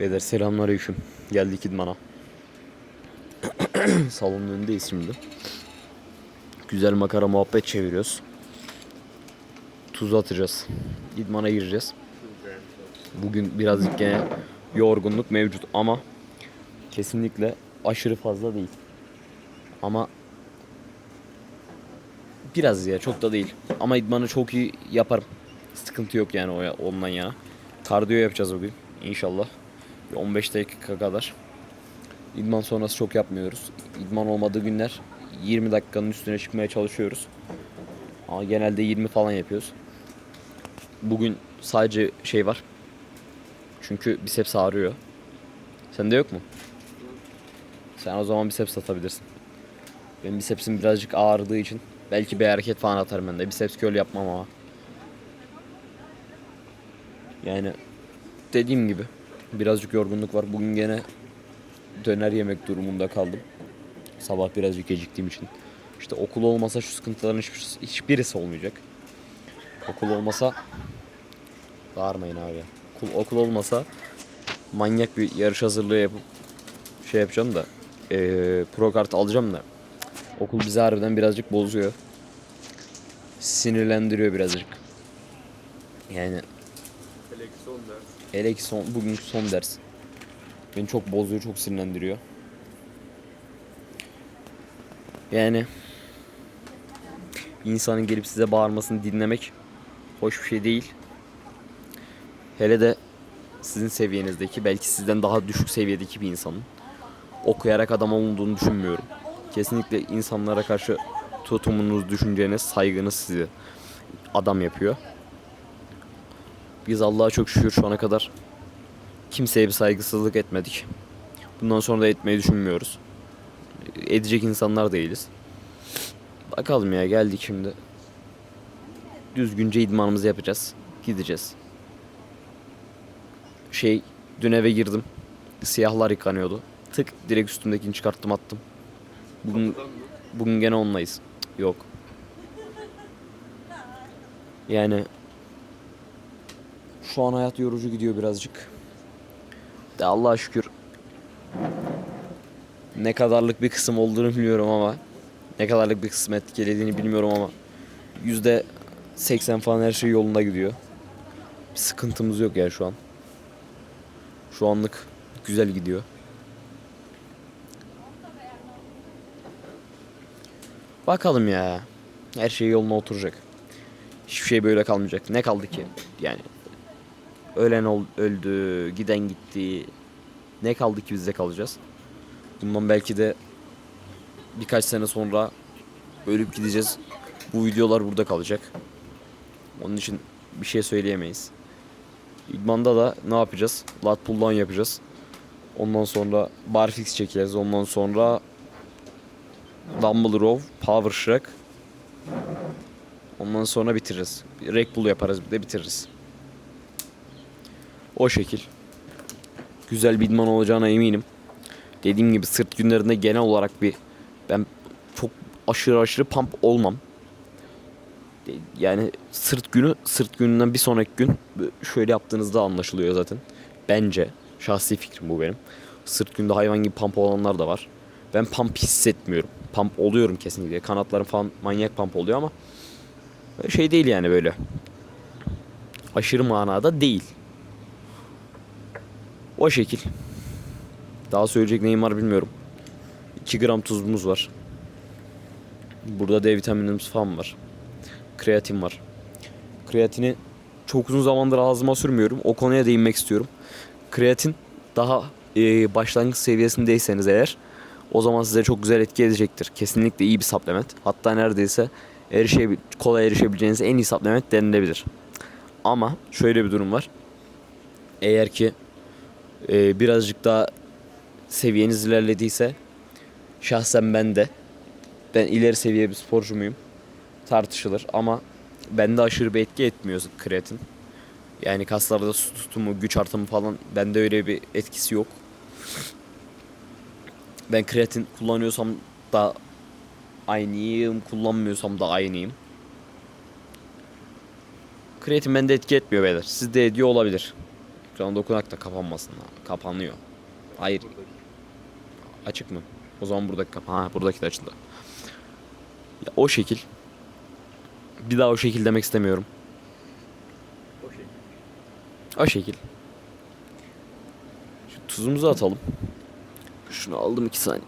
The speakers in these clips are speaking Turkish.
Beyler selamünaleyküm. Geldik idmana. Salonun önündeyiz şimdi. Güzel makara muhabbet çeviriyoruz. Tuz atacağız. İdmana gireceğiz. Bugün birazcık gene yorgunluk mevcut ama kesinlikle aşırı fazla değil. Ama biraz ya çok da değil. Ama idmanı çok iyi yaparım. Sıkıntı yok yani o ondan yana. Kardiyo yapacağız bugün inşallah. Bir 15 dakika kadar. İdman sonrası çok yapmıyoruz. İdman olmadığı günler 20 dakikanın üstüne çıkmaya çalışıyoruz. Ama genelde 20 falan yapıyoruz. Bugün sadece şey var. Çünkü biceps ağrıyor. Sende yok mu? Sen o zaman biceps atabilirsin. Benim bicepsim birazcık ağrıdığı için belki bir hareket falan atarım ben de. Biceps curl yapmam ama. Yani dediğim gibi birazcık yorgunluk var. Bugün gene döner yemek durumunda kaldım. Sabah birazcık geciktiğim için. İşte okul olmasa şu sıkıntıların hiçbir, hiçbirisi olmayacak. Okul olmasa bağırmayın abi. Okul, okul olmasa manyak bir yarış hazırlığı yapıp şey yapacağım da eee pro kart alacağım da okul bizi harbiden birazcık bozuyor. Sinirlendiriyor birazcık. Yani Hele ki son ders. Hele ki son, bugünkü son ders. Beni çok bozuyor, çok sinirlendiriyor. Yani insanın gelip size bağırmasını dinlemek hoş bir şey değil. Hele de sizin seviyenizdeki, belki sizden daha düşük seviyedeki bir insanın okuyarak adam olduğunu düşünmüyorum. Kesinlikle insanlara karşı tutumunuz, düşünceniz, saygınız sizi adam yapıyor. Biz Allah'a çok şükür şu ana kadar kimseye bir saygısızlık etmedik. Bundan sonra da etmeyi düşünmüyoruz. Edecek insanlar değiliz. Bakalım ya geldik şimdi. Düzgünce idmanımızı yapacağız. Gideceğiz. Şey dün eve girdim. Siyahlar yıkanıyordu. Tık direkt üstümdekini çıkarttım attım. Bugün, bugün gene onlayız. Yok. Yani şu an hayat yorucu gidiyor birazcık. De Allah'a şükür ne kadarlık bir kısım olduğunu bilmiyorum ama ne kadarlık bir kısım etkilediğini bilmiyorum ama yüzde 80 falan her şey yolunda gidiyor. Bir sıkıntımız yok yani şu an. Şu anlık güzel gidiyor. Bakalım ya. Her şey yoluna oturacak. Hiçbir şey böyle kalmayacak. Ne kaldı ki? Yani ölen ol, öldü, giden gitti. Ne kaldı ki bizde kalacağız? Bundan belki de birkaç sene sonra ölüp gideceğiz. Bu videolar burada kalacak. Onun için bir şey söyleyemeyiz. İdmanda da ne yapacağız? Lat pull yapacağız. Ondan sonra barfix çekeceğiz. Ondan sonra dumbbell row, power shrek. Ondan sonra bitiririz. Rek pull yaparız bir de bitiririz. O şekil. Güzel bir idman olacağına eminim. Dediğim gibi sırt günlerinde genel olarak bir ben çok aşırı aşırı pump olmam. Yani sırt günü sırt gününden bir sonraki gün şöyle yaptığınızda anlaşılıyor zaten. Bence şahsi fikrim bu benim. Sırt günde hayvan gibi pump olanlar da var. Ben pump hissetmiyorum. Pump oluyorum kesinlikle. Kanatlarım falan manyak pump oluyor ama şey değil yani böyle. Aşırı manada değil. O şekil. Daha söyleyecek neyim var bilmiyorum. 2 gram tuzumuz var. Burada D vitaminimiz falan var. Kreatin var. Kreatini çok uzun zamandır ağzıma sürmüyorum. O konuya değinmek istiyorum. Kreatin daha e, başlangıç seviyesindeyseniz eğer o zaman size çok güzel etki edecektir. Kesinlikle iyi bir supplement. Hatta neredeyse erişebil kolay erişebileceğiniz en iyi supplement denilebilir. Ama şöyle bir durum var. Eğer ki e, birazcık daha seviyeniz ilerlediyse şahsen ben de ben ileri seviye bir sporcu muyum tartışılır ama bende aşırı bir etki etmiyor kreatin. Yani kaslarda su tutumu, güç artımı falan bende öyle bir etkisi yok. Ben kreatin kullanıyorsam da aynıyım, kullanmıyorsam da aynıyım. Kreatin bende etki etmiyor beyler. Sizde ediyor olabilir. Şu an dokunak da kapanmasın. Kapanıyor. Hayır. Açık mı? O zaman buradaki kapan. Ha buradaki de açıldı. Ya, o şekil. Bir daha o şekil demek istemiyorum. O şey. O şekil. Şu tuzumuzu atalım. Şunu aldım iki saniye.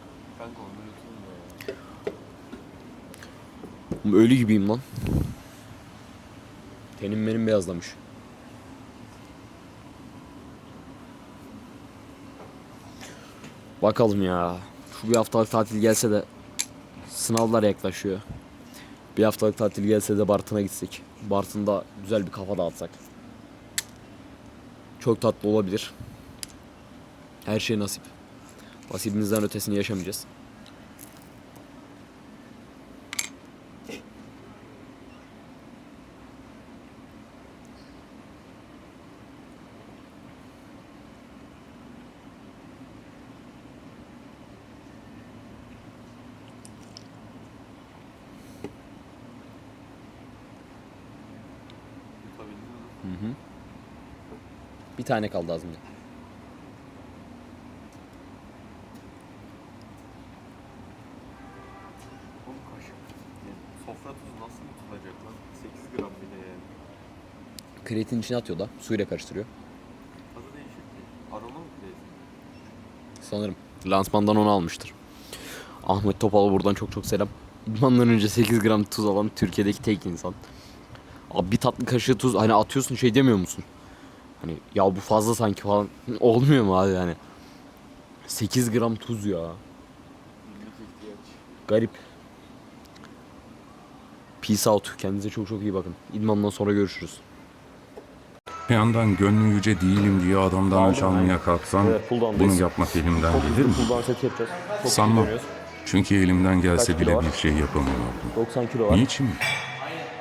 Ölü gibiyim lan. Tenim benim beyazlamış. Bakalım ya. Şu bir haftalık tatil gelse de sınavlar yaklaşıyor. Bir haftalık tatil gelse de Bartın'a gitsek. Bartın'da güzel bir kafa dağıtsak. Çok tatlı olabilir. Her şey nasip. Nasibimizden ötesini yaşamayacağız. Yutabildin mi? Bir tane kaldı ağzımda. Oğlum kaşık. Yani sofra tuzu nasıl yutulacak lan? 8 gram bile yani. Kreatin içine atıyor da suyla karıştırıyor. Tadı değişik. Aroma mı kreatin? Sanırım. Lansmandan onu almıştır. Ahmet Topal'a buradan çok çok selam. Bundan önce 8 gram tuz alan Türkiye'deki tek insan. Abi bir tatlı kaşığı tuz hani atıyorsun şey demiyor musun? Hani ya bu fazla sanki falan. Olmuyor mu abi yani? 8 gram tuz ya. Garip. Peace out. Kendinize çok çok iyi bakın. İdmandan sonra görüşürüz. Bir yandan gönlü yüce değilim diye adamdan öç almaya kalksam Evet, bunu yapmak elimden gelir mi? Full set yapacağız. Çok Sanmam. dönüyoruz. Çünkü elimden gelse Kaç kilo bile var? bir şey yapamıyordum. 90 kilo var. Niçin?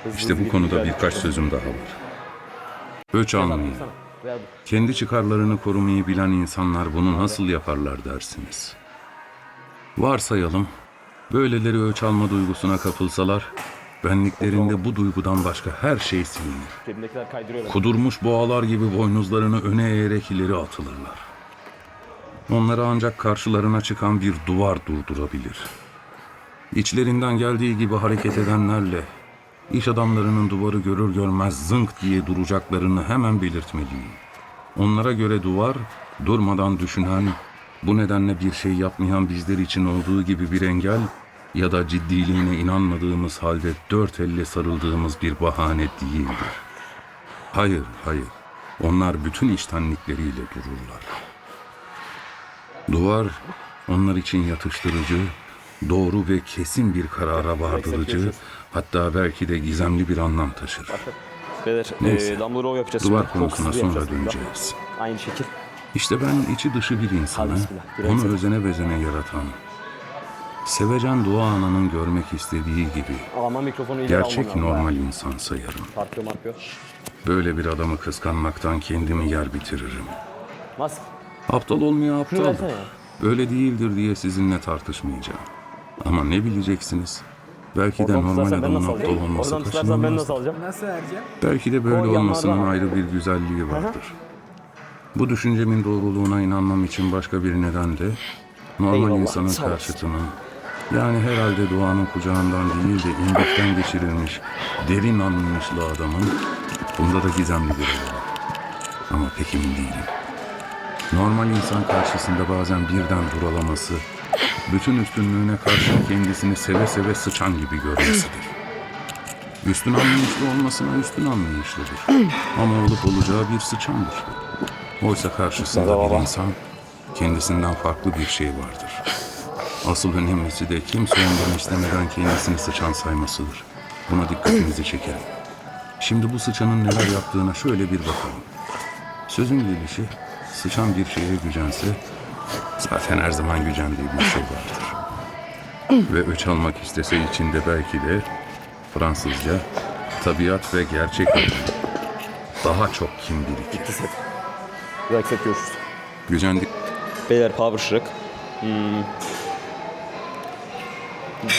Hızlı İşte hızlı bu konuda birkaç sözüm daha var. Öç almayı. Kendi çıkarlarını korumayı bilen insanlar bunu nasıl yaparlar dersiniz. Varsayalım, böyleleri öç alma duygusuna kapılsalar, benliklerinde bu duygudan başka her şey silinir. Kudurmuş boğalar gibi boynuzlarını öne eğerek ileri atılırlar. Onları ancak karşılarına çıkan bir duvar durdurabilir. İçlerinden geldiği gibi hareket edenlerle iş adamlarının duvarı görür görmez zınk diye duracaklarını hemen belirtmeliyim. Onlara göre duvar durmadan düşünen, bu nedenle bir şey yapmayan bizler için olduğu gibi bir engel ya da ciddiliğine inanmadığımız halde dört elle sarıldığımız bir bahane değildir. Hayır, hayır. Onlar bütün içtenlikleriyle dururlar. Duvar onlar için yatıştırıcı, doğru ve kesin bir karara vardırıcı, hatta belki de gizemli bir anlam taşır. Neyse. e, yapacağız. Duvar konusuna sonra döneceğiz. Aynı şekil. İşte ben içi dışı bir insanı, onu özene bezene yaratan, sevecen dua ananın görmek istediği gibi gerçek normal insan sayarım. Böyle bir adamı kıskanmaktan kendimi yer bitiririm. Aptal olmaya ya. Öyle değildir diye sizinle tartışmayacağım. Ama ne bileceksiniz? Belki de Oradan normal tutarsan ben adamın nasıl aptal alacağım? olması Oradan tutarsan ben nasıl alacağım? Nasıl Ercan? Belki de böyle O yanlardan olmasının al. ayrı bir güzelliği vardır. Bu düşüncemin doğruluğuna inanmam için başka bir neden de normal Eyvallah, insanın sağ olasın. karşıtının yani herhalde doğanın kucağından değil de indikten geçirilmiş derin anlayışlı adamın bunda da gizemli bir var. Ama pek emin değilim. Normal insan karşısında bazen birden duralaması, bütün üstünlüğüne karşı kendisini seve seve sıçan gibi görmesidir. Üstün anlayışlı olmasına üstün anlayışlıdır. Ama olup olacağı bir sıçandır. Oysa karşısında bir insan kendisinden farklı bir şey vardır. Asıl önemlisi de kimse ondan istemeden kendisini sıçan saymasıdır. Buna dikkatinizi çekerim. Şimdi bu sıçanın neler yaptığına şöyle bir bakalım. Sözün gelişi sıçan bir şeye gücense zaten her zaman gücendiği bir şey vardır. Ve öç almak istese içinde belki de Fransızca tabiat ve gerçek daha çok kim birikir. Bir dakika görüşürüz. Gücendik Beyler Power Shrek. Hmm.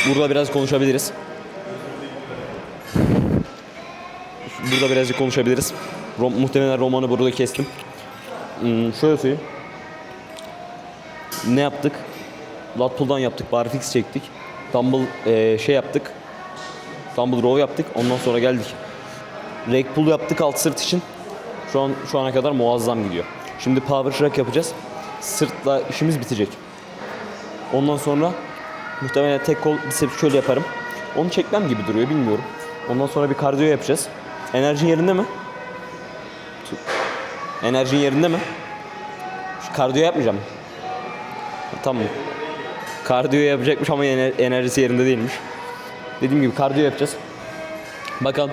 Burada biraz konuşabiliriz. Burada birazcık konuşabiliriz. Rom, muhtemelen romanı burada kestim. Hmm, şöyle söyleyeyim. Ne yaptık? Lat pull'dan yaptık. Barfix çektik. Dumbbell eee, şey yaptık. Dumbbell row yaptık. Ondan sonra geldik. Leg pull yaptık alt sırt için. Şu an şu ana kadar muazzam gidiyor. Şimdi power rack yapacağız. Sırtla işimiz bitecek. Ondan sonra muhtemelen tek kol biceps şöyle yaparım. Onu çekmem gibi duruyor bilmiyorum. Ondan sonra bir kardiyo yapacağız. Enerjin yerinde mi? Enerjin yerinde mi? Şu kardiyo yapmayacağım. Tamam. Kardiyo yapacakmış ama ener- enerjisi yerinde değilmiş. Dediğim gibi kardiyo yapacağız. Bakalım.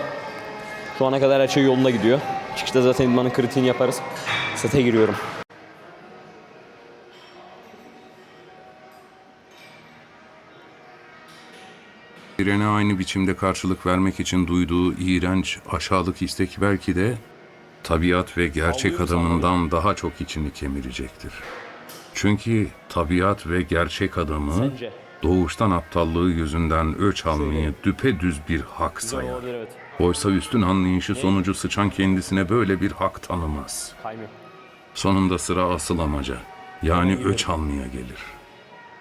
Şu ana kadar her şey yolunda gidiyor. Çıkışta zaten idmanın kritiğini yaparız. Sete giriyorum. Birine aynı biçimde karşılık vermek için duyduğu iğrenç, aşağılık istek belki de tabiat ve gerçek adamından daha çok içini kemirecektir. Çünkü tabiat ve gerçek adamı doğuştan aptallığı yüzünden ölç almayı düpedüz bir hak sayar. Oysa üstün anlayışı sonucu sıçan kendisine böyle bir hak tanımaz. Sonunda sıra asıl amaca, yani öç almaya gelir.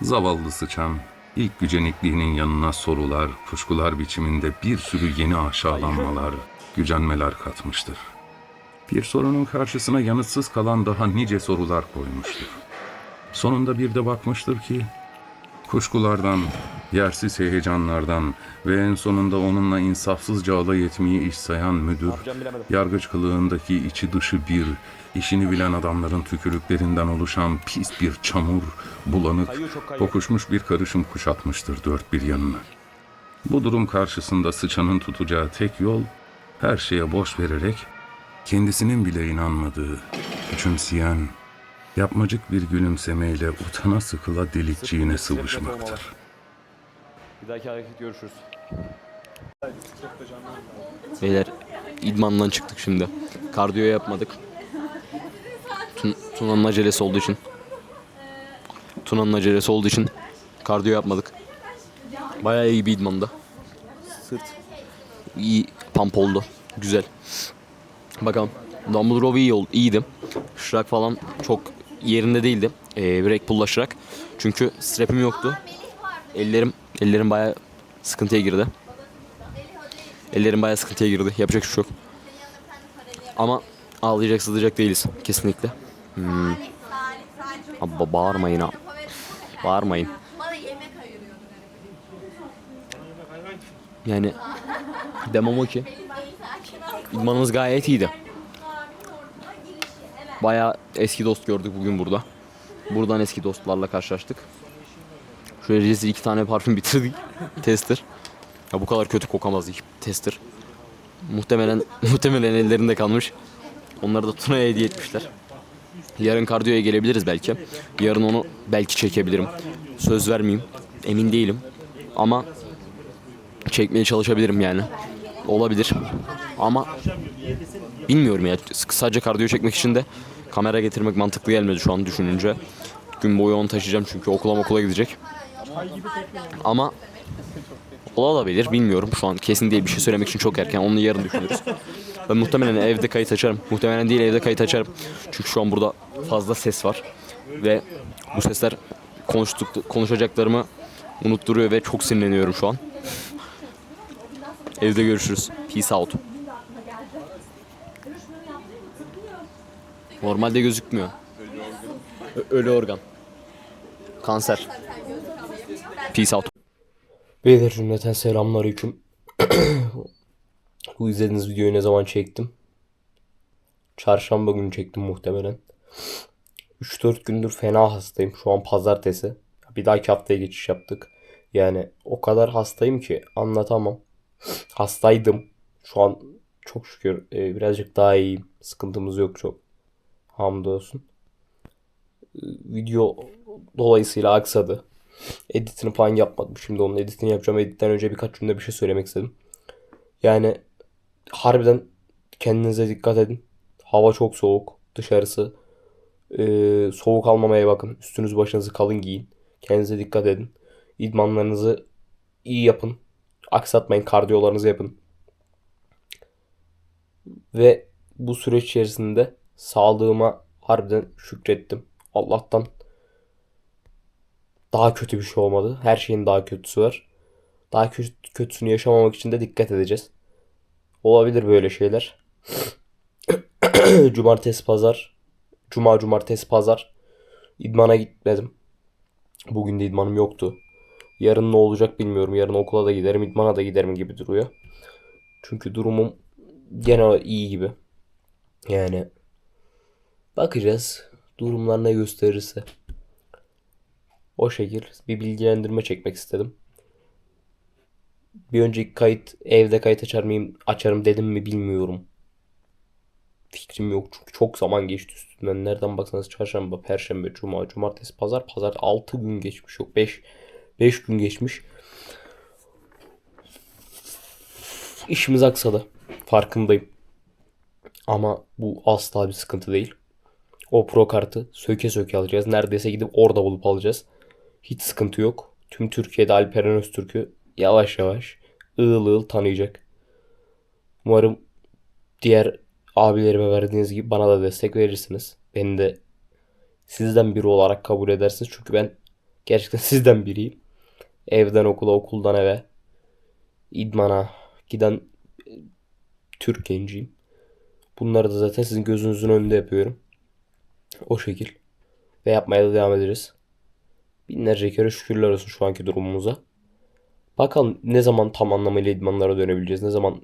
Zavallı sıçan, ilk gücenikliğinin yanına sorular, kuşkular biçiminde bir sürü yeni aşağılanmalar, gücenmeler katmıştır. Bir sorunun karşısına yanıtsız kalan daha nice sorular koymuştur. Sonunda bir de bakmıştır ki, kuşkulardan, yersiz heyecanlardan ve en sonunda onunla insafsızca alay etmeyi iş sayan müdür, yargıç kılığındaki içi dışı bir, işini bilen adamların tükürüklerinden oluşan pis bir çamur, bulanık, kokuşmuş bir karışım kuşatmıştır dört bir yanını. Bu durum karşısında sıçanın tutacağı tek yol, her şeye boş vererek, kendisinin bile inanmadığı, küçümseyen, yapmacık bir gülümsemeyle utana sıkıla delikçiğine sıvışmaktır. Bir dahaki hareket görüşürüz. Beyler idmandan çıktık şimdi. Kardiyo yapmadık. Tun Tuna'nın acelesi olduğu için. Tuna'nın acelesi olduğu için kardiyo yapmadık. Bayağı iyi bir idmandı. Sırt iyi pump oldu. Güzel. Bakalım. Dumbbell row iyi oldu. iyiydi. Şırak falan çok yerinde değildi. Ee, break pull'la şırak. Çünkü strap'im yoktu. Ellerim ellerim bayağı sıkıntıya girdi. Ellerim bayağı sıkıntıya girdi. Yapacak bir şey yok. Ama ağlayacak sızlayacak değiliz kesinlikle. Hmm. Abi ba- bağırmayın ha. Bağırmayın. Yani demem o ki idmanımız gayet iyiydi. Bayağı eski dost gördük bugün burada. Buradan eski dostlarla karşılaştık. Şöyle rezil iki tane parfüm bitirdik. Tester. Ya bu kadar kötü kokamaz tester. Muhtemelen muhtemelen ellerinde kalmış. Onları da Tuna'ya hediye etmişler. Yarın kardiyoya gelebiliriz belki. Yarın onu belki çekebilirim. Söz vermeyeyim. Emin değilim. Ama çekmeye çalışabilirim yani. Olabilir. Ama bilmiyorum ya. Sadece kardiyo çekmek için de kamera getirmek mantıklı gelmedi şu an düşününce. Gün boyu onu taşıyacağım çünkü okula okula gidecek. Ama olabilir bilmiyorum. Şu an kesin değil bir şey söylemek için çok erken. Onu yarın düşünürüz. Ben muhtemelen evde kayıt açarım. Muhtemelen değil evde kayıt açarım. Çünkü şu an burada fazla ses var. Ve bu sesler konuştuk, konuşacaklarımı unutturuyor ve çok sinirleniyorum şu an. Evde görüşürüz. Peace out. Normalde gözükmüyor. Ölü organ. Kanser. Peace out. Beyler cümleten selamünaleyküm. Bu izlediğiniz videoyu ne zaman çektim? Çarşamba günü çektim muhtemelen. 3-4 gündür fena hastayım. Şu an pazartesi. Bir dahaki haftaya geçiş yaptık. Yani o kadar hastayım ki anlatamam. Hastaydım. Şu an çok şükür e, birazcık daha iyiyim. Sıkıntımız yok çok. Hamdolsun. E, Video dolayısıyla aksadı. Editini falan yapmadım. Şimdi onun editini yapacağım. Editten önce birkaç cümle bir şey söylemek istedim. Yani harbiden kendinize dikkat edin. Hava çok soğuk. Dışarısı. Ee, soğuk almamaya bakın. Üstünüz başınızı kalın giyin. Kendinize dikkat edin. İdmanlarınızı iyi yapın. Aksatmayın. Kardiyolarınızı yapın. Ve bu süreç içerisinde sağlığıma harbiden şükrettim. Allah'tan daha kötü bir şey olmadı. Her şeyin daha kötüsü var. Daha kötü, kötüsünü yaşamamak için de dikkat edeceğiz. Olabilir böyle şeyler. Cumartesi pazar. Cuma cumartesi pazar. İdmana gitmedim. Bugün de idmanım yoktu. Yarın ne olacak bilmiyorum. Yarın okula da giderim, idmana da giderim gibi duruyor. Çünkü durumum gene iyi gibi. Yani bakacağız. Durumlar ne gösterirse. O şekil bir bilgilendirme çekmek istedim. Bir önceki kayıt evde kayıt açar mıyım açarım dedim mi bilmiyorum. Fikrim yok çünkü çok zaman geçti üstünden. Nereden baksanız çarşamba, perşembe, cuma, cumartesi, pazar. Pazar 6 gün geçmiş yok 5 5 gün geçmiş. İşimiz aksadı. Farkındayım. Ama bu asla bir sıkıntı değil. O pro kartı söke söke alacağız. Neredeyse gidip orada bulup alacağız. Hiç sıkıntı yok. Tüm Türkiye'de Alperen Öztürk'ü yavaş yavaş ığıl ığıl tanıyacak. Umarım diğer abilerime verdiğiniz gibi bana da destek verirsiniz. Beni de sizden biri olarak kabul edersiniz. Çünkü ben gerçekten sizden biriyim. Evden okula, okuldan eve, idmana giden e, Türk genciyim. Bunları da zaten sizin gözünüzün önünde yapıyorum. O şekil. Ve yapmaya da devam ederiz. Binlerce kere şükürler olsun şu anki durumumuza. Bakalım ne zaman tam anlamıyla idmanlara dönebileceğiz. Ne zaman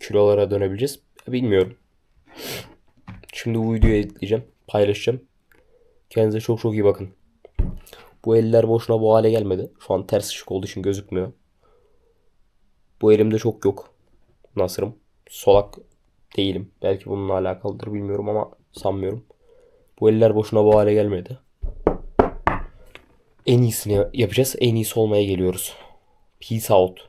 kilolara dönebileceğiz. Bilmiyorum. Şimdi bu videoyu editleyeceğim. Paylaşacağım. Kendinize çok çok iyi bakın. Bu eller boşuna bu hale gelmedi. Şu an ters ışık olduğu için gözükmüyor. Bu elimde çok yok. Nasırım. Solak değilim. Belki bununla alakalıdır bilmiyorum ama sanmıyorum. Bu eller boşuna bu hale gelmedi. En iyisini yapacağız. En iyisi olmaya geliyoruz. Peace out.